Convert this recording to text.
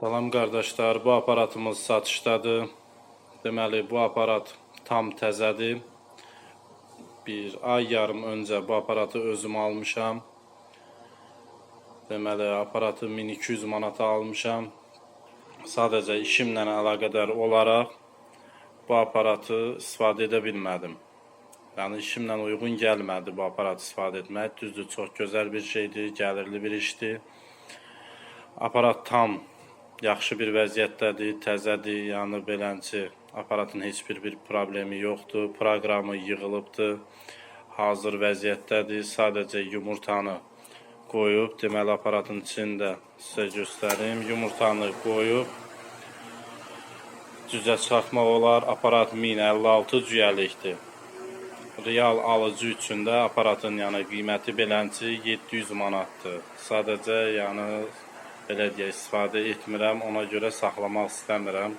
Salam qardaşlar, bu aparatımız satışdadır. Deməli, bu aparat tam təzədir. Bir ay yarım öncə bu aparatı özüm almışam. Deməli, aparatı 1200 manata almışam. Sadəcə işimlə əlaqədar olaraq bu aparatı istifadə edə bilmədim. Yəni işimlə uyğun gəlmədi bu aparatı istifadə etmək. Düzdür, çox gözəl bir şeydir, gəlirli bir işdir. Aparat tam yaxşı bir vəziyyətdədir, təzədir. Yəni beləncə aparatın heç bir bir problemi yoxdur. Proqramı yığılıbdır. Hazır vəziyyətdədir. Sadəcə yumurtanı qoyub, deməli aparatın içində sizə göstərim. Yumurtanı qoyub cüzə çıxartmaq olar. Aparat 1056 cüyəlikdir. Real alıcı üçün də aparatın yəni qiyməti beləncə 700 manatdır. Sadəcə yəni belə deyə istifadə etmirəm, ona görə saxlamaq istəmirəm.